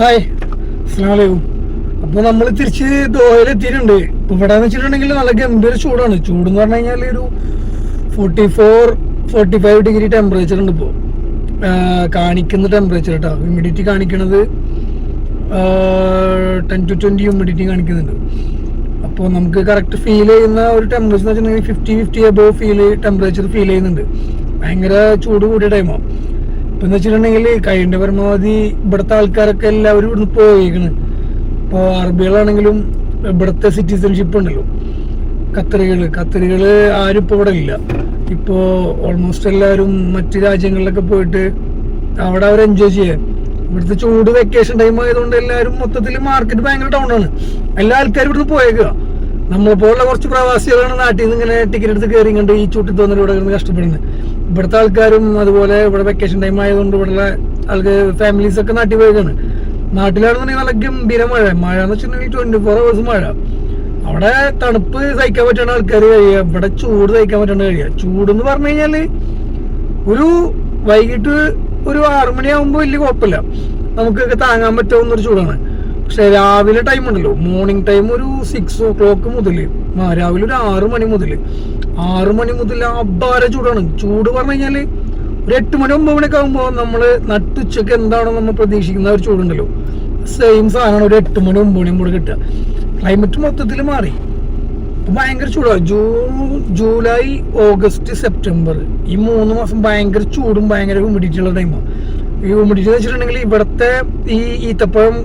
Hi. അസ്ലാമലൈക്കും അപ്പൊ നമ്മൾ തിരിച്ച് ദോഹയിൽ എത്തിയിട്ടുണ്ട്. ഇപ്പൊ ഇവിടെ വെച്ചിട്ടുണ്ടെങ്കിൽ നല്ല ഗംഭീര ചൂടാണ്. ചൂട് എന്ന് പറഞ്ഞു കഴിഞ്ഞാൽ ഒരു forty four forty five degree temperature ഉണ്ട് ഇപ്പോൾ കാണിക്കുന്ന ടെമ്പറേച്ചർ കേട്ടോ ഹ്യൂമിഡിറ്റി കാണിക്കണത് ടെൻ ടു ട്വന്റി ഹ്യൂമിഡിറ്റി കാണിക്കുന്നുണ്ട്. അപ്പോൾ നമുക്ക് കറക്റ്റ് ഫീൽ ചെയ്യുന്ന ഒരു ടെമ്പറേച്ചർ എന്ന് വെച്ചിട്ടുണ്ടെങ്കിൽ fifty fifty above feel temperature feel ചെയ്യുന്നുണ്ട്. ഭയങ്കര ചൂട് കൂടിയ ടൈമാണ് ഇപ്പം വെച്ചിട്ടുണ്ടെങ്കിൽ കഴിയേണ്ട പരമാവധി ഇവിടുത്തെ ആൾക്കാരൊക്കെ എല്ലാവരും ഇവിടുന്ന് പോയേക്കണ്. ഇപ്പോൾ അറബികളാണെങ്കിലും ഇവിടുത്തെ സിറ്റിസൺഷിപ്പ് ഉണ്ടല്ലോ. ഖത്തറികൾ ഖത്തറികൾ ആരും ഇപ്പോൾ ഇവിടെ ഇല്ല. ഇപ്പോൾ ഓൾമോസ്റ്റ് എല്ലാവരും മറ്റ് രാജ്യങ്ങളിലൊക്കെ പോയിട്ട് അവിടെ അവർ എൻജോയ് ചെയ്യാൻ ഇവിടുത്തെ ചൂട് വെക്കേഷൻ ടൈം ആയതുകൊണ്ട് എല്ലാവരും മൊത്തത്തിൽ മാർക്കറ്റ് ഭയങ്കര ഡൗൺ ആണ്. എല്ലാ ആൾക്കാരും ഇവിടുന്ന് പോയേക്കുക നമ്മളെപ്പോലുള്ള കുറച്ച് പ്രവാസികളാണ് നാട്ടിൽ നിന്ന് ഇങ്ങനെ ടിക്കറ്റ് എടുത്ത് കയറി കണ്ട് ഈ ചൂട്ടിൽ തോന്നലൂടെ കിടന്ന് കഷ്ടപ്പെടുന്നത്. ഇവിടുത്തെ ആൾക്കാരും അതുപോലെ ഇവിടെ വെക്കേഷൻ ടൈം ആയതുകൊണ്ട് ആൾക്ക് ഫാമിലീസ് ഒക്കെ നാട്ടിൽ പോയേക്കാണ്. നാട്ടിലാണെന്നുണ്ടെങ്കിൽ നല്ല ഗംഭീര മഴ. മഴ എന്ന് വെച്ചിട്ടുണ്ടെങ്കിൽ ട്വന്റി ഫോർ അവേഴ്സ് മഴ. അവിടെ തണുപ്പ് സഹിക്കാൻ പറ്റുന്ന ആൾക്കാർ കഴിയുക ഇവിടെ ചൂട് സഹിക്കാൻ പറ്റുന്ന കഴിയുക ചൂട് എന്ന് പറഞ്ഞു കഴിഞ്ഞാൽ ഒരു വൈകിട്ട് ഒരു ആറുമണിയാകുമ്പോൾ വലിയ കുഴപ്പമില്ല. നമുക്കൊക്കെ താങ്ങാൻ പറ്റാവുന്ന ഒരു ചൂടാണ്. പക്ഷെ രാവിലെ ടൈം ഉണ്ടല്ലോ. മോർണിംഗ് ടൈം ഒരു സിക്സ് ഓ ക്ലോക്ക് മുതൽ രാവിലെ ഒരു ആറു മണി മുതൽ. ആറു മണി മുതൽ അപാര ചൂടാണ്. ചൂട് പറഞ്ഞു കഴിഞ്ഞാൽ ഒരു എട്ട് മണി ഒമ്പത് മണിയൊക്കെ ആകുമ്പോൾ നമ്മൾ നട്ടുച്ചക്ക് എന്താണോ നമ്മൾ പ്രതീക്ഷിക്കുന്ന ഒരു ചൂടുണ്ടല്ലോ. സെയിം സാധനമാണ് ഒരു എട്ട് മണി ഒമ്പത് മണി കൂടെ കിട്ടുക. ക്ലൈമറ്റ് മൊത്തത്തിൽ മാറി. ഭയങ്കര ചൂടാണ് ജൂൺ ജൂലൈ ഓഗസ്റ്റ് സെപ്റ്റംബർ ഈ മൂന്ന് മാസം ഭയങ്കര ചൂടും ഭയങ്കര ഹ്യൂമിഡിറ്റി ഉള്ള ടൈമാണ് ഈ ഹ്യൂമിഡിറ്റി എന്ന് വെച്ചിട്ടുണ്ടെങ്കിൽ ഇവിടുത്തെ ഈ ഈത്തപ്പഴം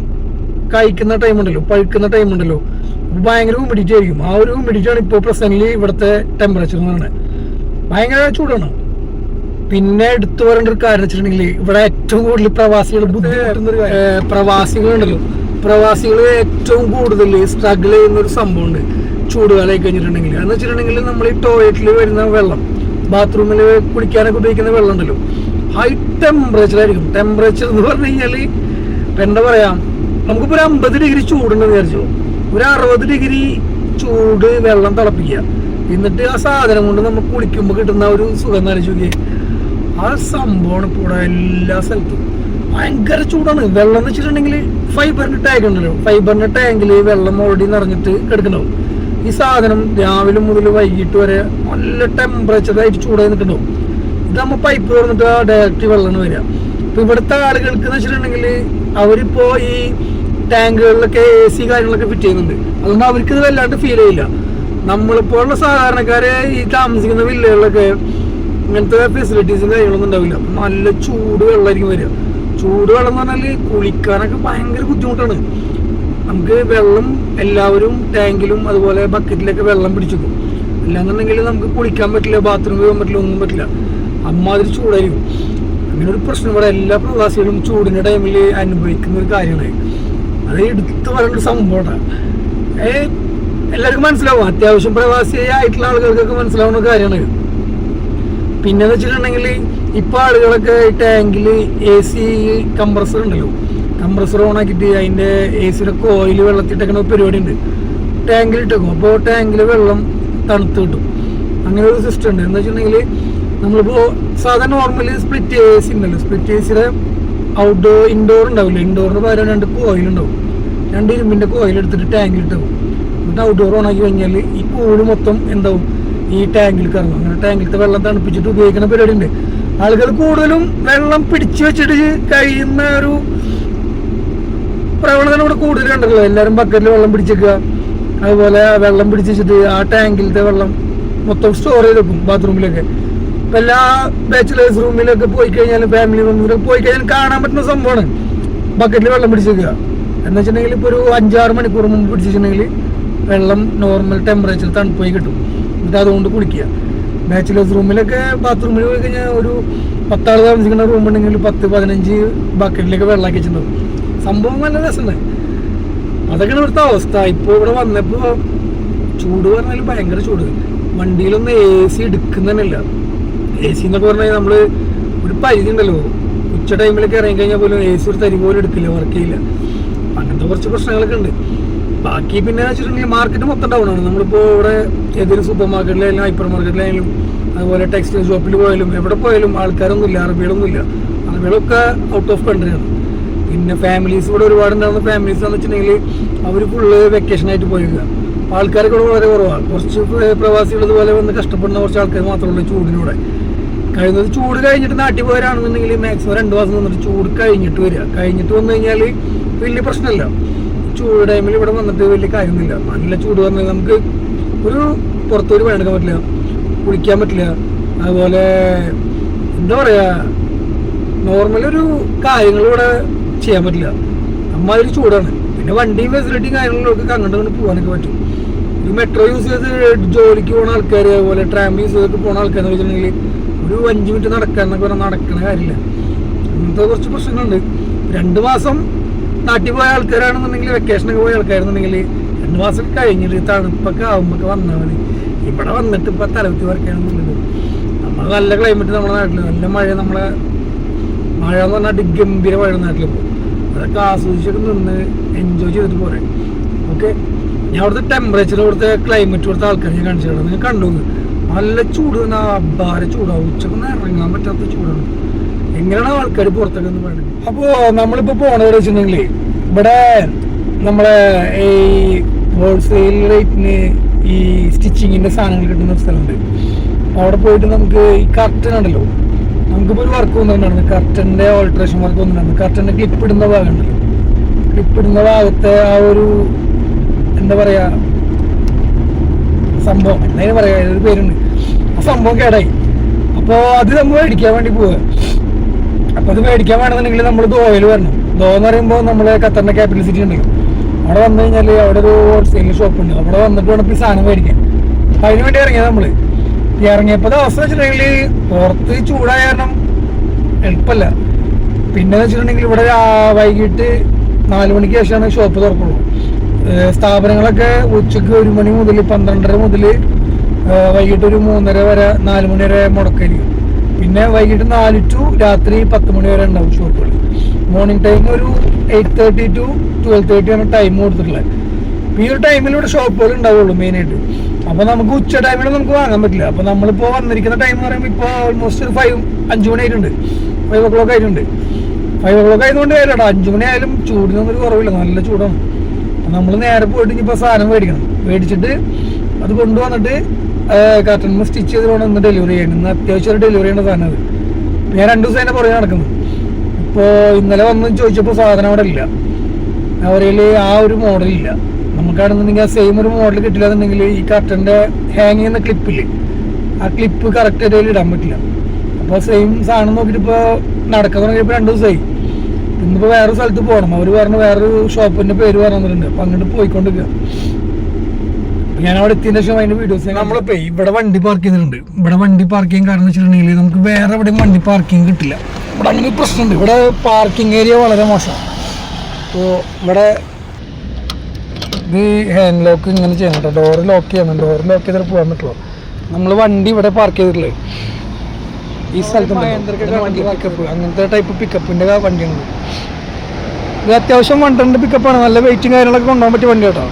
കഴിക്കുന്ന ടൈം ഉണ്ടല്ലോ പഴുക്കുന്ന ടൈം ഉണ്ടല്ലോ. ഭയങ്കര ഹ്യൂമിഡിറ്റി ആയിരിക്കും. ആ ഒരു ഹ്യൂമിഡിറ്റി ആണ് ഇപ്പോൾ പ്രസന്റ്ലി ഇവിടുത്തെ ടെമ്പറേച്ചർ എന്ന് പറയുന്നത്. ഭയങ്കര ചൂടാണ്. പിന്നെ എടുത്തു പറയേണ്ട ഒരു കാര്യം വെച്ചിട്ടുണ്ടെങ്കിൽ ഇവിടെ ഏറ്റവും കൂടുതൽ പ്രവാസികൾ ബുദ്ധിമുട്ടുന്ന ഒരു പ്രവാസികളുണ്ടല്ലോ. പ്രവാസികൾ ഏറ്റവും കൂടുതൽ സ്ട്രഗിൾ ചെയ്യുന്ന ഒരു സംഭവമുണ്ട്. ചൂടുകാലമായി കഴിഞ്ഞിട്ടുണ്ടെങ്കിൽ എന്ന് വെച്ചിട്ടുണ്ടെങ്കിൽ നമ്മൾ ഈ ടോയ്ലറ്റിൽ വരുന്ന വെള്ളം ബാത്റൂമിൽ കുടിക്കാനൊക്കെ ഉപയോഗിക്കുന്ന വെള്ളം ഉണ്ടല്ലോ. ഹൈ ടെമ്പറേച്ചർ ആയിരിക്കും. ടെമ്പറേച്ചർ എന്ന് പറഞ്ഞു കഴിഞ്ഞാൽ എന്താ പറയാ നമുക്കിപ്പോ ഒരു അമ്പത് ഡിഗ്രി ചൂടുണ്ടെന്ന് വിചാരിച്ചു. ഒരു അറുപത് ഡിഗ്രി ചൂട് വെള്ളം തിളപ്പിക്കുക. എന്നിട്ട് ആ സാധനം കൊണ്ട് നമുക്ക് കുളിക്കുമ്പോൾ കിട്ടുന്ന ഒരു സുഖം എന്ന് വെച്ചു ആ സംഭവമാണ് കൂടെ എല്ലാ സ്ഥലത്തും. ഭയങ്കര ചൂടാണ്. വെള്ളം എന്ന് വെച്ചിട്ടുണ്ടെങ്കിൽ ഫൈബറിന്റെ ടാങ്ക് ഉണ്ടല്ലോ. ഫൈബറിന്റെ ടാങ്കിൽ വെള്ളം ഓൾറെഡി നിറഞ്ഞിട്ട് കിടക്കണ്ടാവും ഈ സാധനം രാവിലെ മുതൽ വൈകിട്ട് വരെ നല്ല ടെമ്പറേച്ചർ ആയിട്ട് ചൂടായി നിൽക്കണ്ടാവും ഇത് നമ്മൾ പൈപ്പ് തുറന്നിട്ട് ആ ഡയറക്റ്റ് വെള്ളം വരിക. ഇപ്പൊ ഇവിടുത്തെ ആളുകൾക്ക് എന്ന് വെച്ചിട്ടുണ്ടെങ്കിൽ അവരിപ്പോ ഈ ടാങ്കുകളിലൊക്കെ എ സി കാര്യങ്ങളൊക്കെ ഫിറ്റ് ചെയ്യുന്നുണ്ട്. അതുകൊണ്ട് അവർക്ക് ഇത് വല്ലാണ്ട് ഫീൽ ചെയ്യില്ല. നമ്മളിപ്പോഴുള്ള സാധാരണക്കാരെ ഈ താമസിക്കുന്ന വില്ലകളിലൊക്കെ ഇങ്ങനത്തെ ഫെസിലിറ്റീസും കാര്യങ്ങളൊന്നും ഉണ്ടാവില്ല. നല്ല ചൂട് വെള്ളമായിരിക്കും വരിക. ചൂട് വെള്ളം എന്ന് പറഞ്ഞാൽ കുളിക്കാനൊക്കെ ഭയങ്കര ബുദ്ധിമുട്ടാണ്. നമുക്ക് വെള്ളം എല്ലാവരും ടാങ്കിലും അതുപോലെ ബക്കറ്റിലൊക്കെ വെള്ളം പിടിച്ചിക്കും അല്ലാന്നുണ്ടെങ്കിൽ നമുക്ക് കുളിക്കാൻ പറ്റില്ല ബാത്റൂമിൽ പോകാൻ പറ്റില്ല ഒന്നും പറ്റില്ല. അമ്മാതിരി ചൂടായിരിക്കും. അങ്ങനെ ഒരു പ്രശ്നം ഇവിടെ എല്ലാ പ്രവാസികളും ചൂടിന്റെ ടൈമിൽ അനുഭവിക്കുന്ന ഒരു കാര്യമാണ്. അത് എടുത്തു ഒരു സംഭവമാണ് എല്ലാവർക്കും മനസ്സിലാവും. അത്യാവശ്യം പ്രവാസി ആയിട്ടുള്ള ആളുകൾക്കൊക്കെ മനസ്സിലാവുന്ന കാര്യമാണ്. പിന്നെ വെച്ചിട്ടുണ്ടെങ്കിൽ ഇപ്പൊ ആളുകളൊക്കെ ടാങ്കിൽ എ സി കംപ്രസർ ഉണ്ടല്ലോ. കംപ്രസർ ഓൺ ആക്കിയിട്ട് അതിന്റെ എ സിയുടെ കോയിൽ വെള്ളത്തിട്ടേക്കണ പരിപാടി ഉണ്ട്. ടാങ്കിൽ ഇട്ടേക്കും അപ്പോൾ ടാങ്കിൽ വെള്ളം തണുത്ത് കിട്ടും. അങ്ങനെ ഒരു സിസ്റ്റം ഉണ്ട്. എന്ന് വെച്ചിട്ടുണ്ടെങ്കിൽ നമ്മളിപ്പോ സാധാരണ നോർമലി സ്പ്ലിറ്റ് എ സി ഉണ്ടല്ലോ. സ്പ്ലിറ്റ് എ സിയുടെ ഔട്ട്ഡോർ ഇൻഡോർ ഉണ്ടാവില്ല? ഇൻഡോറിന് പകരം രണ്ട് കോയിൽ ഉണ്ടാവും. രണ്ട് ഇരുമ്പിന്റെ കോയിൽ എടുത്തിട്ട് ടാങ്കിൽ ഇട്ടാവും. എന്നിട്ട് ഔട്ട്ഡോർ ഓൺ ആക്കി കഴിഞ്ഞാൽ ഈ കൂട് മൊത്തം എന്താവും? ഈ ടാങ്കിൽ കറങ്ങും. അങ്ങനെ ടാങ്കിലത്തെ വെള്ളം തണുപ്പിച്ചിട്ട് ഉപയോഗിക്കുന്ന പരിപാടി ഉണ്ട് ആളുകൾ കൂടുതലും വെള്ളം പിടിച്ചു വെച്ചിട്ട് കഴിയുന്ന ഒരു പ്രവണത ഇവിടെ കൂടുതലുണ്ടല്ലോ എല്ലാവരും ബക്കറ്റിൽ വെള്ളം പിടിച്ചേക്കുക. അതുപോലെ വെള്ളം പിടിച്ച് വെച്ചിട്ട് ആ ടാങ്കിലത്തെ വെള്ളം മൊത്തം സ്റ്റോർ ചെയ്ത് വെക്കും ബാത്റൂമിലൊക്കെ എല്ലാ ബാച്ചിലേഴ്സ് റൂമിലൊക്കെ പോയി കഴിഞ്ഞാലും ഫാമിലി റൂമിലൊക്കെ പോയി കഴിഞ്ഞാൽ കാണാൻ പറ്റുന്ന സംഭവമാണ്. ബക്കറ്റിൽ വെള്ളം പിടിച്ചേക്കുക. എന്ന് വെച്ചിട്ടുണ്ടെങ്കിൽ ഇപ്പോൾ ഒരു അഞ്ചാറ് മണിക്കൂർ മുമ്പ് പിടിച്ചിട്ടുണ്ടെങ്കിൽ വെള്ളം നോർമൽ ടെമ്പറേച്ചർ തണുപ്പായി കിട്ടും. എന്നിട്ട് അതുകൊണ്ട് കുടിക്കുക ബാച്ചിലേഴ്സ് റൂമിലൊക്കെ ബാത്റൂമിൽ പോയി കഴിഞ്ഞാൽ ഒരു പത്താൾ താമസിക്കുന്ന റൂം ഉണ്ടെങ്കിൽ പത്ത് പതിനഞ്ച് ബക്കറ്റിലൊക്കെ വെള്ളമാക്കി വെച്ചിട്ടുണ്ടാവും. സംഭവം നല്ല രസമുണ്ട്. അതൊക്കെയാണ് ഇവിടുത്തെ അവസ്ഥ. ഇപ്പോൾ ഇവിടെ വന്നപ്പോൾ ചൂട് പറഞ്ഞാൽ ഭയങ്കര ചൂട്. വണ്ടിയിലൊന്നും എ സി എടുക്കുന്നതന്നെയില്ല എ സി എന്നൊക്കെ പറഞ്ഞാൽ നമ്മൾ ഒരു പരിധി ഉണ്ടല്ലോ. ഉച്ച ടൈമിലൊക്കെ ഇറങ്ങി കഴിഞ്ഞാൽ പോലും എ സി ഒരു തരി പോലും എടുക്കില്ല വർക്ക് ചെയ്യില്ല. അങ്ങനത്തെ കുറച്ച് പ്രശ്നങ്ങളൊക്കെ ഉണ്ട്. ബാക്കി പിന്നെ വെച്ചിട്ടുണ്ടെങ്കിൽ മാർക്കറ്റ് മൊത്തം ഡൗൺ ആണ്. നമ്മളിപ്പോൾ ഇവിടെ ഏതെങ്കിലും സൂപ്പർ മാർക്കറ്റിലായാലും ഹൈപ്പർ മാർക്കറ്റിലായാലും അതുപോലെ ടെക്സ്റ്റൈൽ ഷോപ്പിൽ പോയാലും എവിടെ പോയാലും ആൾക്കാരൊന്നും ഇല്ല അറബികളൊന്നും ഇല്ല. അറബികളൊക്കെ ഔട്ട് ഓഫ് കൺട്രിയാണ് പിന്നെ ഫാമിലീസ് ഇവിടെ ഒരുപാട് ഉണ്ടാകുന്ന ഫാമിലീസ് എന്ന് വെച്ചിട്ടുണ്ടെങ്കിൽ അവർ ഫുള്ള് വെക്കേഷൻ ആയിട്ട് പോയിരിക്കുക ആൾക്കാരൊക്കെ ഇവിടെ വളരെ കുറവാണ് കുറച്ച് പ്ര- പ്രവാസികൾ ഇതുപോലെ വന്ന് കഷ്ടപ്പെടുന്ന കുറച്ച് ആൾക്കാർ മാത്രമേ ഉള്ളൂ ചൂടിലൂടെ കഴിയുന്നത് ചൂട് കഴിഞ്ഞിട്ട് നാട്ടിൽ പോരാണെന്നുണ്ടെങ്കിൽ മാക്സിമം രണ്ട് മാസം നിന്നിട്ട് ചൂട് കഴിഞ്ഞിട്ട് വരിക. കഴിഞ്ഞിട്ട് വന്നു കഴിഞ്ഞാൽ വലിയ പ്രശ്നമില്ല. ചൂട് ടൈമിൽ ഇവിടെ വന്നിട്ട് വലിയ കാര്യമൊന്നുമില്ല. നല്ല ചൂട് വന്നാൽ നമുക്ക് ഒരു പുറത്തൊരു പണിയെടുക്കാൻ പറ്റില്ല. കുളിക്കാൻ പറ്റില്ല. അതുപോലെ എന്താ പറയുക നോർമൽ ഒരു കാര്യങ്ങൾ ഇവിടെ ചെയ്യാൻ പറ്റില്ല. അമ്മാതിരി ചൂടാണ്. പിന്നെ വണ്ടിയും ഫെസിലിറ്റിയും കാര്യങ്ങളിലൊക്കെ അങ്ങോട്ട് അങ്ങോട്ട് പോകാനൊക്കെ പറ്റും. ഈ മെട്രോ യൂസ് ചെയ്ത് ജോലിക്ക് പോകുന്ന ആൾക്കാർ അതുപോലെ ട്രാം യൂസ് ചെയ്തൊക്കെ പോകുന്ന ആൾക്കാരെന്ന് വെച്ചിട്ടുണ്ടെങ്കിൽ ഒരു അഞ്ച് മിനിറ്റ് നടക്കാൻ എന്നൊക്കെ പറഞ്ഞാൽ നടക്കണ കാര്യമില്ല. അങ്ങനത്തെ കുറച്ച് പ്രശ്നങ്ങളുണ്ട്. രണ്ട് മാസം നാട്ടിൽ പോയ ആൾക്കാരാണെന്നുണ്ടെങ്കിൽ വെക്കേഷനൊക്കെ പോയ ആൾക്കാരെന്നുണ്ടെങ്കിൽ രണ്ട് മാസം കഴിഞ്ഞിട്ട് തണുപ്പൊക്കെ ആകുമ്പോൾ വന്നാൽ മതി. ഇവിടെ വന്നിട്ട് ഇപ്പം തലവത്തി വരയ്ക്കാണെന്നുള്ളത് നമ്മൾ നല്ല ക്ലൈമറ്റ് നമ്മുടെ നാട്ടിൽ നല്ല മഴ നമ്മളെ മഴ എന്ന് പറഞ്ഞാൽ ഗംഭീര മഴ നാട്ടിൽ പോകും അതൊക്കെ ആസ്വദിച്ചൊക്കെ നിന്ന് എൻജോയ് ചെയ്തിട്ട് പോരെ. ഓക്കെ ഞാൻ അവിടുത്തെ ടെമ്പറേച്ചർ അവിടുത്തെ ക്ലൈമറ്റ് കൊടുത്ത ആൾക്കാർ ഞാൻ കാണിച്ചു നിങ്ങൾ കണ്ടു. നല്ല ചൂട് ചൂടാ ചൂടാവും. ഉച്ചക്കൊന്നും ഇറങ്ങാൻ പറ്റാത്ത ചൂടാണ്. എങ്ങനെയാണ് ആൾക്കാർ പുറത്തൊക്കെ ഒന്ന് പറയുന്നത് അപ്പോൾ നമ്മളിപ്പോ പോണത് വെച്ചിട്ടുണ്ടെങ്കിൽ ഇവിടെ നമ്മളെ ഈ ഹോൾസെയിൽ റേറ്റിന് ഈ സ്റ്റിച്ചിങ്ങിന്റെ സാധനങ്ങൾ കിട്ടുന്ന ഒരു സ്ഥലമുണ്ട്. അവിടെ പോയിട്ട് നമുക്ക് ഈ കർട്ടൻ ഉണ്ടല്ലോ. നമുക്കിപ്പോൾ ഒരു വർക്ക് വന്നിട്ടുണ്ടായിരുന്നു. കർട്ടന്റെ ഓൾട്രേഷൻ വർക്ക് വന്നിട്ടുണ്ടായിരുന്നു. കർട്ടന്റെ ക്ലിപ്പ് ഇടുന്ന ഭാഗം ഉണ്ടല്ലോ. ക്ലിപ്പ് ഇടുന്ന ഭാഗത്തെ ആ ഒരു എന്താ പറയാ സംഭവം. എന്തായാലും പറയാ ഒരു പേരുണ്ട്. ആ സംഭവം കേടായി. അപ്പോൾ അത് നമ്മൾ മേടിക്കാൻ വേണ്ടി പോവുക അപ്പോൾ അത് മേടിക്കാൻ വേണമെന്നുണ്ടെങ്കിൽ നമ്മൾ ദോയിൽ വരണം. ദോ എന്ന് പറയുമ്പോൾ നമ്മൾ ഖത്തറിന്റെ ക്യാപിറ്റൽ സിറ്റി ഉണ്ടെങ്കിൽ അവിടെ വന്നു കഴിഞ്ഞാൽ അവിടെ ഒരു ഹോൾസെയിൽ ഷോപ്പ് ഉണ്ട്. അവിടെ വന്നിട്ട് വേണം ഇപ്പോൾ സാധനം മേടിക്കാൻ. അപ്പോൾ അതിന് വേണ്ടി ഇറങ്ങിയത് നമ്മൾ ഈ ഇറങ്ങിയപ്പോ അവസ്ഥ വെച്ചിട്ടുണ്ടെങ്കിൽ പുറത്ത് ചൂടായ കാരണം എളുപ്പമല്ല പിന്നെ വെച്ചിട്ടുണ്ടെങ്കിൽ ഇവിടെ വൈകിട്ട് നാല് മണിക്ക് ശേഷമാണ് ഷോപ്പ് തുറക്കുള്ളൂ. സ്ഥാപനങ്ങളൊക്കെ ഉച്ചയ്ക്ക് ഒരു മണി മുതൽ പന്ത്രണ്ടര മുതൽ വൈകിട്ട് ഒരു മൂന്നര വരെ നാല് മണി വരെ മുടക്കായിരിക്കും പിന്നെ വൈകിട്ട് നാല് ടു രാത്രി പത്ത് മണി വരെ ഉണ്ടാവും ഷോപ്പുകൾ മോർണിംഗ് ടൈം ഒരു eight thirty to twelve thirty ആണ് ടൈം കൊടുത്തിട്ടുള്ളത് ഈ ഒരു ടൈമിൽ ഇവിടെ ഷോപ്പുകൾ ഉണ്ടാവുള്ളൂ മെയിനായിട്ട് അപ്പോൾ നമുക്ക് ഉച്ച ടൈമിൽ നമുക്ക് വാങ്ങാൻ പറ്റില്ല. അപ്പോൾ നമ്മളിപ്പോൾ വന്നിരിക്കുന്ന ടൈം എന്ന് പറയുമ്പോൾ ഇപ്പോൾ ഓൾമോസ്റ്റ് ഒരു ഫൈവ് അഞ്ച് മണി ആയിട്ടുണ്ട്. ഫൈവ് ഒ ക്ലോക്ക് ആയിട്ടുണ്ട്. ഫൈവ് ഒ ക്ലോക്ക് ആയതുകൊണ്ട് വരാം അഞ്ച് മണി ആയാലും ചൂടിനൊന്നും ഒരു കുറവില്ല. നല്ല ചൂടാണ്. നമ്മൾ നേരെ പോയിട്ട് ഇനിയിപ്പോൾ സാധനം മേടിക്കണം. മേടിച്ചിട്ട് അത് കൊണ്ടുവന്നിട്ട് കർട്ടൻ സ്റ്റിച്ച് ചെയ്ത് വേണം ഇന്ന് ഡെലിവറി ചെയ്യണം ഇന്ന് അത്യാവശ്യം ഡെലിവറി ചെയ്യേണ്ട സാധനം അത്. ഞാൻ രണ്ടു ദിവസം തന്നെ പുറകെ നടക്കുന്നു. ഇപ്പോൾ ഇന്നലെ വന്ന് ചോദിച്ചപ്പോൾ സാധനം അവിടെ ഇല്ല. അവരിൽ ആ ഒരു മോഡൽ ഇല്ല. നമുക്കാണെന്നുണ്ടെങ്കിൽ ആ സെയിം ഒരു മോഡൽ കിട്ടില്ല എന്നുണ്ടെങ്കിൽ ഈ കർട്ടന്റെ ഹാങ് ചെയ്യുന്ന ക്ലിപ്പിൽ ആ ക്ലിപ്പ് കറക്റ്റ് ഇടയിൽ ഇടാൻ പറ്റില്ല. അപ്പോൾ സെയിം സാധനം നോക്കിയിട്ട് ഇപ്പോൾ നടക്കാൻ തുടങ്ങിയപ്പോൾ രണ്ട് ദിവസമായി. ഇന്നിപ്പോൾ വേറെ സ്ഥലത്ത് പോകണം അവർ പറഞ്ഞ വേറൊരു ഷോപ്പിന്റെ പേര് പറഞ്ഞിട്ടുണ്ട്. അപ്പം അങ്ങോട്ട് പോയിക്കൊണ്ടിരിക്കുക ഞാൻ അവിടെ എത്തിയതിന് ശേഷം അതിന്റെ വീഡിയോസ് നമ്മളിപ്പോ ഇവിടെ വണ്ടി പാർക്ക് ചെയ്തിട്ടുണ്ട് ഇവിടെ വണ്ടി പാർക്ക് ചെയ്യാൻ കാരണം വെച്ചിട്ടുണ്ടെങ്കിൽ നമുക്ക് വേറെ എവിടെയും വണ്ടി പാർക്കിംഗ് കിട്ടില്ല. ഇവിടെ അങ്ങനെ പ്രശ്നമുണ്ട്. ഇവിടെ പാർക്കിംഗ് ഏരിയ വളരെ മോശം അപ്പോൾ ഇവിടെ ഇത് ഹാൻഡ് ലോക്ക് ഇങ്ങനെ ചെയ്യണം കേട്ടോ ഡോറ് ലോക്ക് ചെയ്യണം ഡോറ് ലോക്ക് ചെയ്തിട്ട് പോകാൻ പറ്റുള്ളൂ നമ്മൾ വണ്ടി ഇവിടെ പാർക്ക് ചെയ്തിട്ടുള്ളത് ഈ സ്ഥലത്ത് അങ്ങനത്തെ ടൈപ്പ് പിക്കപ്പിന്റെ വണ്ടിയാണ് ഇത് അത്യാവശ്യം വൺ ടണ്ണിന്റെ പിക്കപ്പാണ് നല്ല വെയിറ്റും കാര്യങ്ങളൊക്കെ കൊണ്ടുപോകാൻ പറ്റിയ വണ്ടി കേട്ടോ.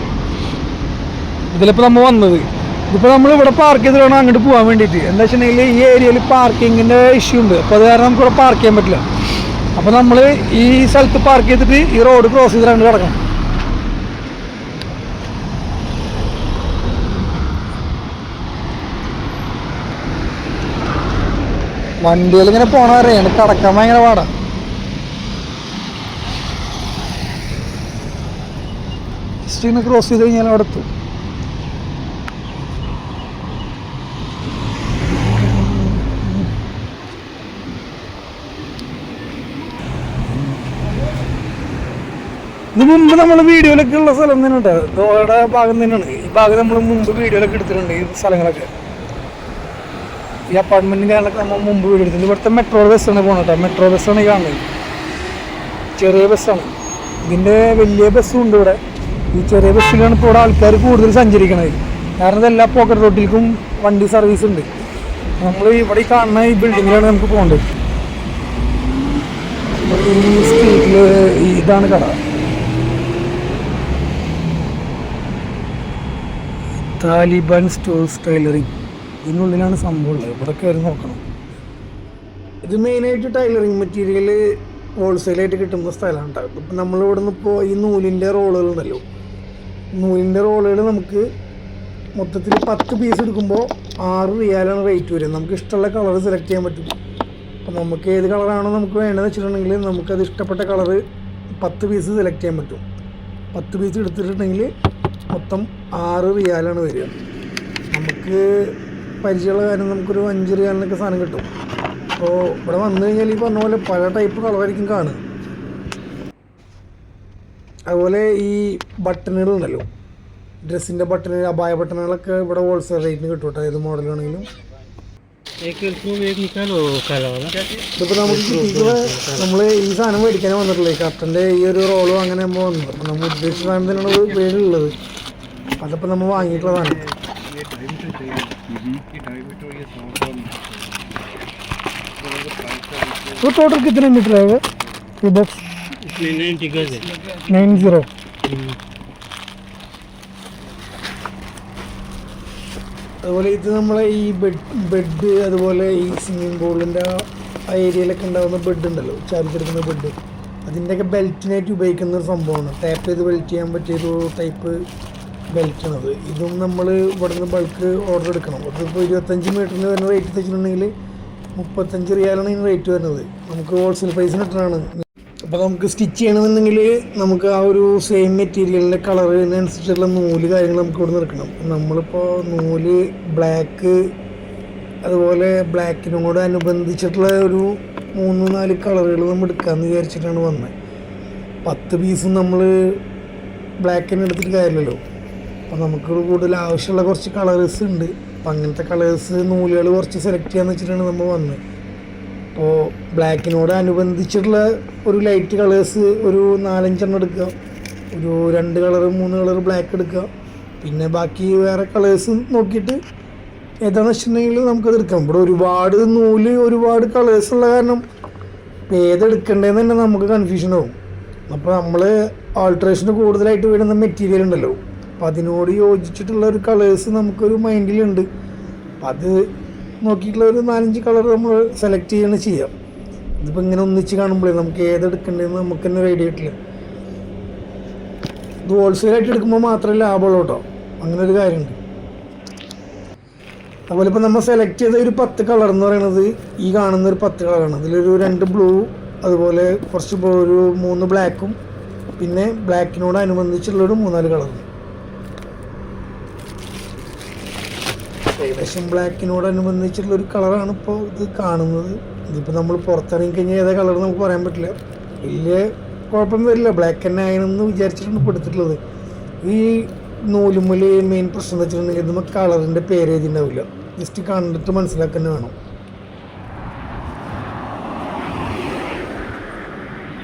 ഇതിലിപ്പോൾ നമ്മൾ വന്നത്. ഇതിപ്പോൾ നമ്മൾ ഇവിടെ പാർക്ക് ചെയ്ത് വേണം അങ്ങോട്ട് പോകാൻ വേണ്ടിയിട്ട്. എന്താ വെച്ചിട്ടുണ്ടെങ്കിൽ ഈ ഏരിയയിൽ പാർക്കിങ്ങിന്റെ ഇഷ്യൂ ഉണ്ട്. അപ്പോൾ അത് കാരണം നമുക്ക് ഇവിടെ പാർക്ക് ചെയ്യാൻ പറ്റില്ല. അപ്പോൾ നമ്മൾ ഈ സ്ഥലത്ത് പാർക്ക് ചെയ്തിട്ട് ഈ റോഡ് ക്രോസ് ചെയ്ത് അങ്ങോട്ട് കിടക്കണം വണ്ടികൾ ഇങ്ങനെ പോണവരെ എനിക്ക് കടക്കാൻ ഭയങ്കര പാടാ. ജസ്റ്റ് ക്രോസ് ചെയ്ത് കഴിഞ്ഞാൽ അവിടെ എത്തും. ഇത് മുമ്പ് നമ്മൾ വീഡിയോയിലൊക്കെ ഉള്ള സ്ഥലം തന്നെയുണ്ട് ഭാഗം തന്നെയാണ്. ഈ ഭാഗം നമ്മൾ മുമ്പ് വീഡിയോയിലൊക്കെ എടുത്തിട്ടുണ്ട് ഈ സ്ഥലങ്ങളൊക്കെ. ഈ അപ്പാർട്ട്മെന്റിന് കാര്യങ്ങളൊക്കെ നമ്മൾ മുമ്പ് എടുത്തിട്ടുണ്ട്. ഇവിടുത്തെ മെട്രോ ബസ്സാണ് പോകണം കേട്ടോ. മെട്രോ ബസ്സാണ് ഈ കാണുന്നത്. ചെറിയ ബസ്സാണ് ഇതിന്റെ വലിയ ബസ്സും ഉണ്ട് ഇവിടെ. ഈ ചെറിയ ബസ്സിലാണ് ഇപ്പോൾ ഇവിടെ ആൾക്കാർ കൂടുതൽ സഞ്ചരിക്കണത്. കാരണം ഇതെല്ലാ പോക്കറ്റ് റോട്ടിലേക്കും വണ്ടി സർവീസ് ഉണ്ട്. നമ്മൾ ഇവിടെ ഈ കാണുന്ന ഈ ബിൽഡിങ്ങിലാണ് നമുക്ക് പോകേണ്ടത്. ഈ സ്ട്രീറ്റിൽ ഇതാണ് കട. Taliban stores tailoring. ഇതിനുള്ളിലാണ് സംഭവമുള്ളത്. ഇവിടെ കയറി നോക്കണം. ഇത് മെയിനായിട്ട് ടൈലറിങ് മെറ്റീരിയൽ ഹോൾസെയിലായിട്ട് കിട്ടുന്ന സ്ഥലമാണ് ഉണ്ടാകും ഇപ്പം നമ്മളിവിടെ നിന്ന് ഇപ്പോൾ ഈ നൂലിന്റെ റോളുകൾ ഉണ്ടല്ലോ. നൂലിന്റെ റോളുകൾ നമുക്ക് മൊത്തത്തിൽ പത്ത് പീസ് എടുക്കുമ്പോൾ ആറ് റിയാലാണ് റേറ്റ് വരുന്നത് നമുക്ക് ഇഷ്ടമുള്ള കളർ സെലക്ട് ചെയ്യാൻ പറ്റും. അപ്പം നമുക്ക് ഏത് കളറാണോ നമുക്ക് വേണ്ടതെന്ന് വെച്ചിട്ടുണ്ടെങ്കിൽ നമുക്കത് ഇഷ്ടപ്പെട്ട കളറ് പത്ത് പീസ് സെലക്ട് ചെയ്യാൻ പറ്റും. പത്ത് പീസ് എടുത്തിട്ടുണ്ടെങ്കിൽ മൊത്തം ആറ് റിയാലാണ് വരിക. നമുക്ക് പരിചയമുള്ള കാര്യം നമുക്കൊരു അഞ്ചുറി അങ്ങനൊക്കെ സാധനം കിട്ടും. അപ്പോൾ ഇവിടെ വന്നു കഴിഞ്ഞാൽ ഈ പറഞ്ഞ പോലെ പല ടൈപ്പ് കളറായിരിക്കും കാണുക. അതുപോലെ ഈ ബട്ടണുകൾ ഉണ്ടല്ലോ. ഡ്രസ്സിന്റെ ബട്ടണുകൾ അപായ ബട്ടണുകളൊക്കെ ഇവിടെ ഹോൾസെയിൽ റേറ്റിന് കിട്ടും കേട്ടോ. ഏത് മോഡലാണെങ്കിലും ഇതിപ്പോൾ നമുക്ക് നമ്മൾ ഈ സാധനം മേടിക്കാനേ വന്നിട്ടുള്ളൂ കട്ടന്റെ ഈ ഒരു റോളും അങ്ങനെ നമ്മൾ വന്നു. അപ്പം നമ്മൾ ഉദ്ദേശിച്ച സാധനം തന്നെയാണ് പേരുള്ളത് അതപ്പോൾ നമ്മൾ വാങ്ങിയിട്ടുള്ളതാണ്. तो टोटल कितने मीटर है ये बॉक्स इसमें नाइन्टी गज है നയൻ സീറോ അതുപോലെ ഇത് നമ്മളെ ഈ ബെഡ് ബെഡ് അതുപോലെ ഈ സ്വിമ്മിംഗ് പൂളിൻ്റെ ആ ഏരിയയിലൊക്കെ ഉണ്ടാകുന്ന ബെഡ് ഉണ്ടല്ലോ ചാരിച്ചെടുക്കുന്ന ബെഡ് അതിൻ്റെയൊക്കെ ബെൽറ്റിനായിട്ട് ഉപയോഗിക്കുന്ന ഒരു സംഭവമാണ് ടാപ്പ് ചെയ്ത് ബെൽറ്റ് ചെയ്യാൻ പറ്റിയൊരു ടൈപ്പ് ബെൽറ്റാണത്. ഇതും നമ്മൾ ഇവിടെ നിന്ന് ബൾക്ക് ഓർഡർ എടുക്കണം. അതിപ്പോൾ ഇരുപത്തഞ്ച് മീറ്ററിന് വരുന്ന റേറ്റ് വെച്ചിട്ടുണ്ടെങ്കിൽ മുപ്പത്തഞ്ച് റിയാലാണ് ഇതിന് റേറ്റ് വരുന്നത്. നമുക്ക് ഹോൾസെയിൽ പ്രൈസിന് കിട്ടുന്നതാണ് അപ്പോൾ നമുക്ക് സ്റ്റിച്ച് ചെയ്യണമെന്നുണ്ടെങ്കിൽ നമുക്ക് ആ ഒരു സെയിം മെറ്റീരിയലിന്റെ കളറിനനുസരിച്ചുള്ള നൂൽ കാര്യങ്ങൾ നമുക്ക് ഇവിടെ എടുക്കണം. നമ്മളിപ്പോൾ നൂൽ ബ്ലാക്ക് അതുപോലെ ബ്ലാക്കിനോട് അനുബന്ധിച്ചിട്ടുള്ള ഒരു മൂന്ന് നാല് കളറുകൾ നമ്മൾ എടുക്കാമെന്ന് വിചാരിച്ചിട്ടാണ് വന്നത് പത്ത് പീസും നമ്മൾ ബ്ലാക്കിന് എടുത്തിട്ട് കാര്യമില്ലല്ലോ. അപ്പോൾ നമുക്ക് കൂടുതൽ ആവശ്യമുള്ള കുറച്ച് കളേഴ്സ് ഉണ്ട്. അപ്പം അങ്ങനത്തെ കളേഴ്സ് നൂലുകൾ കുറച്ച് സെലക്ട് ചെയ്യാന്ന് വെച്ചിട്ടാണ് നമ്മൾ വന്നത്. അപ്പോൾ ബ്ലാക്കിനോട് അനുബന്ധിച്ചിട്ടുള്ള ഒരു ലൈറ്റ് കളേഴ്സ് ഒരു നാലഞ്ചെണ്ണം എടുക്കുക. ഒരു രണ്ട് കളർ മൂന്ന് കളർ ബ്ലാക്ക് എടുക്കുക. പിന്നെ ബാക്കി വേറെ കളേഴ്സ് നോക്കിയിട്ട് ഏതാണെന്ന് വെച്ചിട്ടുണ്ടെങ്കിൽ നമുക്കത് എടുക്കാം. ഇവിടെ ഒരുപാട് നൂൽ ഒരുപാട് കളേഴ്സ് ഉള്ള കാരണം ഇപ്പം ഏതെടുക്കേണ്ടതെന്ന് തന്നെ നമുക്ക് കൺഫ്യൂഷൻ ആവും. അപ്പോൾ നമ്മൾ ആൾട്രേഷന് കൂടുതലായിട്ട് വരുന്ന മെറ്റീരിയൽ ഉണ്ടല്ലോ. അപ്പോൾ അതിനോട് യോജിച്ചിട്ടുള്ള ഒരു കളേഴ്സ് നമുക്കൊരു മൈൻഡിലുണ്ട് അപ്പം അത് നോക്കിയിട്ടുള്ള ഒരു നാലഞ്ച് കളർ നമ്മൾ സെലക്ട് ചെയ്യണം ചെയ്യാം. ഇതിപ്പോൾ ഇങ്ങനെ ഒന്നിച്ച് കാണുമ്പോഴേ നമുക്ക് ഏതെടുക്കേണ്ടതെന്ന് നമുക്ക് തന്നെ റെഡി ആയിട്ടില്ല ഇത് ഹോൾസെയിലായിട്ട് എടുക്കുമ്പോൾ മാത്രമേ ലാഭമുള്ളൂ കേട്ടോ. അങ്ങനെ ഒരു കാര്യമുണ്ട്. അതുപോലെ ഇപ്പോൾ നമ്മൾ സെലക്ട് ചെയ്ത ഒരു പത്ത് കളർ എന്ന് പറയുന്നത് ഈ കാണുന്ന ഒരു പത്ത് കളറാണ് അതിലൊരു രണ്ട് ബ്ലൂ അതുപോലെ കുറച്ച് ഒരു മൂന്ന് ബ്ലാക്കും പിന്നെ ബ്ലാക്കിനോട് അനുബന്ധിച്ചുള്ളൊരു മൂന്നാൽ കളറും ഏകദേശം ബ്ലാക്കിനോടനുബന്ധിച്ചുള്ള ഒരു കളറാണ് ഇപ്പോൾ ഇത് കാണുന്നത്. ഇതിപ്പോൾ നമ്മൾ പുറത്തിറങ്ങി കഴിഞ്ഞാൽ ഏതാ കളർ നമുക്ക് പറയാൻ പറ്റില്ല. വലിയ കുഴപ്പം വരില്ല. ബ്ലാക്ക് തന്നെ ആയെന്ന് വിചാരിച്ചിട്ടാണ് ഇപ്പോൾ എടുത്തിട്ടുള്ളത്. ഈ നൂലുമ്മൽ മെയിൻ പ്രശ്നം എന്ന് വെച്ചിട്ടുണ്ടെങ്കിൽ നമുക്ക് കളറിന്റെ പേര് എഴുതിണ്ടാവില്ല ജസ്റ്റ് കണ്ടിട്ട് മനസ്സിലാക്കാൻ വേണം.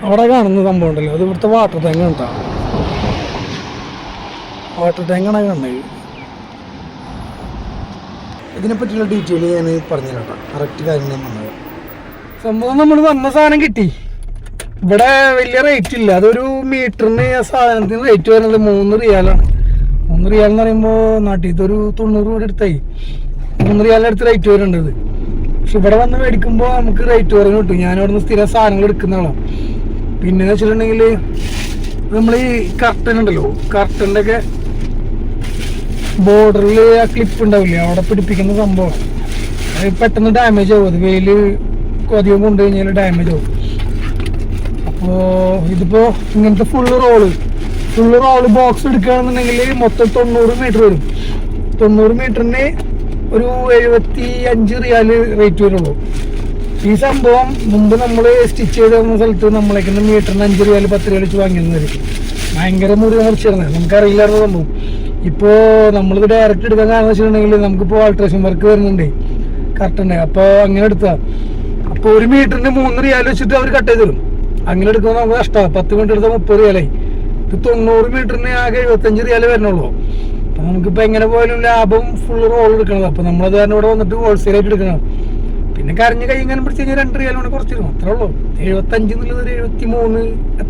അവിടെ കാണുന്ന സംഭവം ഉണ്ടല്ലോ. അത് ഇവിടുത്തെ വാട്ടർ ടാങ്ക് കണ്ടാ വാട്ടർ ടാങ്കാണ് കണ്ടത് ഇതിനെ പറ്റിയുള്ള ഡീറ്റെയിൽ ഞാൻ പറഞ്ഞു കേട്ടോ. കറക്റ്റ് കാര്യം ഞാൻ പറഞ്ഞത് സംഭവം നമ്മൾ വന്ന സാധനം കിട്ടി. ഇവിടെ വലിയ റേറ്റ് ഇല്ല. അതൊരു മീറ്ററിന് ആ സാധനത്തിന് റേറ്റ് വരുന്നത് മൂന്ന് റിയാലാണ് മൂന്ന് റിയാൽ എന്ന് പറയുമ്പോൾ നാട്ടിലത്തെ ഒരു തൊണ്ണൂറ് രൂപ എടുത്തായി മൂന്ന് റിയാലിന്റെ റേറ്റ് വരുന്നുണ്ട് പക്ഷെ ഇവിടെ വന്ന് മേടിക്കുമ്പോൾ നമുക്ക് റേറ്റ് കുറഞ്ഞ് കിട്ടും. ഞാൻ അവിടെ നിന്ന് സ്ഥിരം സാധനങ്ങൾ എടുക്കുന്നതാണ് പിന്നെ വെച്ചിട്ടുണ്ടെങ്കിൽ നമ്മൾ ഈ കർട്ടൻ ഉണ്ടല്ലോ. കർട്ടന്റെ ഒക്കെ ബോർഡറിൽ ആ ക്ലിപ്പ് ഉണ്ടാവില്ലേ? അവിടെ പിടിപ്പിക്കുന്ന സംഭവം. പെട്ടെന്ന് ഡാമേജ് ആവും. അത് വെയിൽ അധികം കൊണ്ടു കഴിഞ്ഞാൽ ഡാമേജ് ആവും. അപ്പോൾ ഇതിപ്പോൾ ഇങ്ങനത്തെ full roll full roll box എടുക്കുകയാണെന്നുണ്ടെങ്കിൽ മൊത്തം തൊണ്ണൂറ് മീറ്റർ വരും. തൊണ്ണൂറ് മീറ്ററിന് ഒരു എഴുപത്തി അഞ്ച് റിയാൽ റേറ്റ് വരുള്ളൂ. ഈ സംഭവം മുമ്പ് നമ്മൾ സ്റ്റിച്ച് ചെയ്ത് തന്ന സ്ഥലത്ത് നമ്മളേക്കുന്ന മീറ്ററിന് അഞ്ച് റിയാൽ പത്ത് റിയാൽ വെച്ച് വാങ്ങിയിരുന്നതായിരിക്കും ഭയങ്കര മുറി മറിച്ചിരുന്നത് നമുക്കറിയില്ലായിരുന്നു സംഭവം. ഇപ്പോൾ നമ്മളിത് ഡയറക്റ്റ് എടുക്കാൻ കാരണം വെച്ചിട്ടുണ്ടെങ്കിൽ നമുക്കിപ്പോൾ ആൾട്രേഷൻ വർക്ക് വരുന്നുണ്ട്. കറക്റ്റ് അപ്പോൾ അങ്ങനെ എടുത്താൽ അപ്പോൾ ഒരു മീറ്ററിന് മൂന്ന് റിയാൽ വെച്ചിട്ട് അവർ കട്ട് ചെയ്ത് തരും. അങ്ങനെ എടുക്കുമ്പോൾ നമുക്ക് നഷ്ടമാണ് പത്ത് മിനിറ്റ് എടുത്താൽ മുപ്പത് റിയാലായി ഇത് തൊണ്ണൂറ് മീറ്ററിന് ആകെ എഴുപത്തഞ്ച് റിയാൽ വരണുള്ളൂ അപ്പം നമുക്കിപ്പോൾ എങ്ങനെ പോയാലും ലാഭം ഫുൾ റോൾ എടുക്കണത്. അപ്പോൾ നമ്മളത് കാരണം ഇവിടെ വന്നിട്ട് ഹോൾസെയിലായിട്ട് എടുക്കണം പിന്നെ കരഞ്ഞ് കൈ ഇങ്ങനെ പിടിച്ച് കഴിഞ്ഞാൽ രണ്ട് റിയാൽ കൊണ്ട് കുറച്ചിരും അത്രേ ഉള്ളൂ. എഴുപത്തഞ്ച് എന്നുള്ളത് ഒരു എഴുപത്തി മൂന്ന് ഏഹ്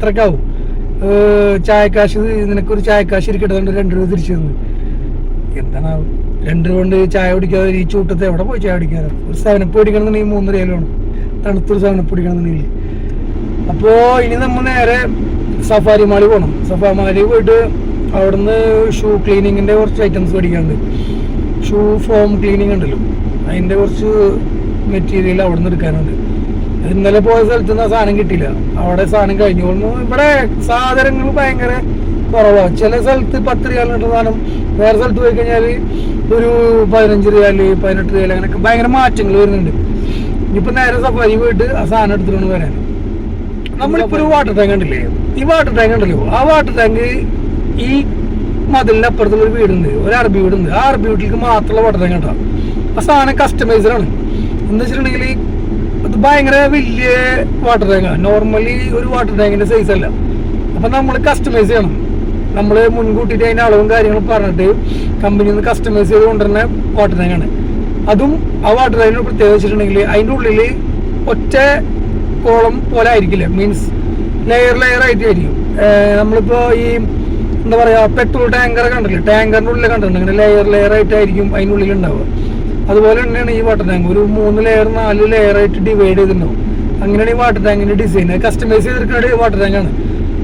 ചായക്കാശ് നിനക്കൊരു ചായക്കാശ് ഇരിക്കട്ടെ രണ്ട് രൂപ തിരിച്ചു തന്നു. എന്താണ് രണ്ട് രൂപ കൊണ്ട് ചായ കുടിക്കാതെ ഈ ചൂട്ടത്ത് എവിടെ പോയി ചായ കുടിക്കാറ് ഒരു സെവനപ്പ് കുടിക്കണമെന്നുണ്ടെങ്കിൽ മൂന്ന് രൂപ വേണം. തണുത്തൊരു സെവനപ്പ് കുടിക്കണമെന്നുണ്ടെങ്കിൽ. അപ്പോൾ ഇനി നമ്മൾ നേരെ സഫാരി മാളി പോകണം സഫാരി മാളി പോയിട്ട് അവിടുന്ന് ഷൂ ക്ലീനിങ്ങിന്റെ കുറച്ച് ഐറ്റംസ് പഠിക്കാണ്ട് ഷൂ ഫോം ക്ലീനിങ് ഉണ്ടല്ലോ. അതിന്റെ കുറച്ച് മെറ്റീരിയൽ അവിടെ നിന്ന് എടുക്കാനുണ്ട്. ഇന്നലെ പോയ സ്ഥലത്ത് നിന്ന് സാധനം കിട്ടിയില്ല. അവിടെ സാധനം കഴിഞ്ഞു. ഇവിടെ സാധനങ്ങൾ ഭയങ്കര കുറവാണ് ചില സ്ഥലത്ത് പത്ത് രൂപ സാധനം വേറെ സ്ഥലത്ത് പോയി കഴിഞ്ഞാൽ ഒരു പതിനഞ്ച് രൂപ പതിനെട്ട് രൂപ അങ്ങനെയൊക്കെ ഭയങ്കര മാറ്റങ്ങൾ വരുന്നുണ്ട്. ഇനിയിപ്പോൾ നേരെ സഫാരി പോയിട്ട് ആ സാധനം എടുത്തിട്ട് വരാൻ. നമ്മളിപ്പോ ഒരു വാട്ടർ ടാങ്ക് കണ്ടില്ലേ? ഈ വാട്ടർ ടാങ്ക് ഉണ്ടല്ലോ. ആ വാട്ടർ ടാങ്ക് ഈ മതിലിന്റെ അപ്പുറത്തുള്ള ഒരു വീടുണ്ട്. ഒരു അറബി വീടുണ്ട്. ആ അറബി വീട്ടിലേക്ക് മാത്രമുള്ള വാട്ടർ ടാങ്ക് ഉണ്ടാവും ആ സാധനം കസ്റ്റമൈസർ ആണ്. എന്ന് വെച്ചിട്ടുണ്ടെങ്കിൽ ഭയങ്കര വലിയ വാട്ടർ ടാങ്കാണ് നോർമലി ഒരു വാട്ടർ ടാങ്കിന്റെ സൈസ് അല്ല. അപ്പൊ നമ്മൾ കസ്റ്റമൈസ് ചെയ്യണം. നമ്മൾ മുൻകൂട്ടിയിട്ട് അതിന്റെ അളവും കാര്യങ്ങളും പറഞ്ഞിട്ട് കമ്പനി നിന്ന് കസ്റ്റമൈസ് ചെയ്ത് കൊണ്ടുവരുന്ന വാട്ടർ ടാങ്കാണ് അതും ആ വാട്ടർ ടാങ്കിന് പ്രത്യേകത വെച്ചിട്ടുണ്ടെങ്കിൽ അതിന്റെ ഉള്ളിൽ ഒറ്റ കോളം പോലെ ആയിരിക്കില്ല. മീൻസ് ലെയർ ലെയർ ആയിട്ട് ആയിരിക്കും നമ്മളിപ്പോ ഈ എന്താ പറയാ പെട്രോൾ ടാങ്കർ കണ്ടില്ലേ? ടാങ്കറിന്റെ ഉള്ളിൽ കണ്ടിട്ടുണ്ട് അങ്ങനെ ലെയർ ലെയർ ആയിട്ടായിരിക്കും അതിനുള്ളിൽ ഉണ്ടാവുക. അതുപോലെ തന്നെയാണ് ഈ വാട്ടർ ടാങ്ക് ഒരു മൂന്ന് ലെയർ നാല് ലെയർ ആയിട്ട് ഡിവൈഡ് ചെയ്തിട്ടുണ്ടാവും. അങ്ങനെയാണ് ഈ വാട്ടർ ടാങ്കിന്റെ ഡിസൈൻ കസ്റ്റമൈസ് ചെയ്തിരിക്കുന്ന വാട്ടർ ടാങ്കാണ്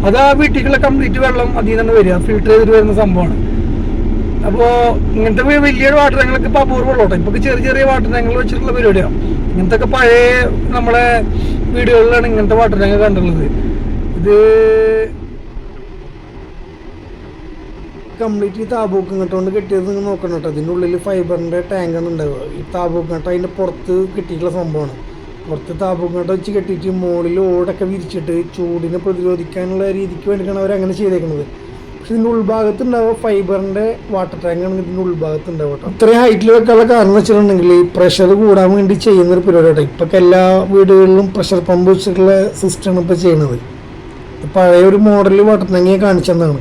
അത് ആ വീട്ടിലുള്ള കംപ്ലീറ്റ് വെള്ളം അതിൽ നിന്ന് വരിക. ഫിൽട്ടർ ചെയ്തിട്ട് വരുന്ന സംഭവമാണ്. അപ്പോൾ ഇങ്ങനത്തെ വലിയ വാട്ടർ ടാങ്കളൊക്കെ ഇപ്പൊ ഉള്ളോട്ടെ ഇപ്പൊ ചെറിയ ചെറിയ വാട്ടർ ടാങ്കുകൾ വെച്ചിട്ടുള്ള പരിപാടിയാണ് ഇങ്ങനത്തെ ഒക്കെ പഴയ നമ്മളെ വീടുകളിലാണ് ഇങ്ങനത്തെ വാട്ടർ ടാങ്ക് കണ്ടുള്ളത്. ഇത് കംപ്ലീറ്റ് ഈ താബൂക്ക് ഇങ്ങോട്ടുകൊണ്ട് കെട്ടിയത് നിങ്ങൾ നോക്കണം കേട്ടോ. ഇതിന്റെ ഉള്ളിൽ ഫൈബറിന്റെ ടാങ്കാണ് ഉണ്ടാവുക. ഈ താബൂക്ക് കേട്ടോ അതിന്റെ പുറത്ത് കെട്ടിയിട്ടുള്ള സംഭവമാണ്. പുറത്ത് താബൂക്ക് കേട്ടോ വെച്ച് കെട്ടിയിട്ട് മുകളിൽ ഓടൊക്കെ വിരിച്ചിട്ട് ചൂടിനെ പ്രതിരോധിക്കാനുള്ള രീതിക്ക് വേണ്ടിയിട്ടാണ് അവർ അങ്ങനെ ചെയ്തേക്കുന്നത് പക്ഷെ ഇതിന്റെ ഉൾഭാഗത്ത് ഉണ്ടാവുക ഫൈബറിന്റെ വാട്ടർ ടാങ്കാണ് ഇതിന്റെ ഉൾഭാഗത്ത് ഉണ്ടാവുക കേട്ടോ. ഇത്രയും ഹൈറ്റിൽ വെക്കാനുള്ള കാരണം എന്ന് വെച്ചിട്ടുണ്ടെങ്കിൽ ഈ പ്രഷർ കൂടാൻ വേണ്ടി ചെയ്യുന്ന ഒരു പരിപാടി കേട്ടോ. ഇപ്പൊക്കെ എല്ലാ വീടുകളിലും പ്രഷർ പമ്പ് വെച്ചിട്ടുള്ള സിസ്റ്റമാണ് ഇപ്പോൾ ചെയ്യുന്നത്. പഴയ ഒരു മോഡൽ വാട്ടർ ടാങ്കിയെ കാണിച്ചതാണ്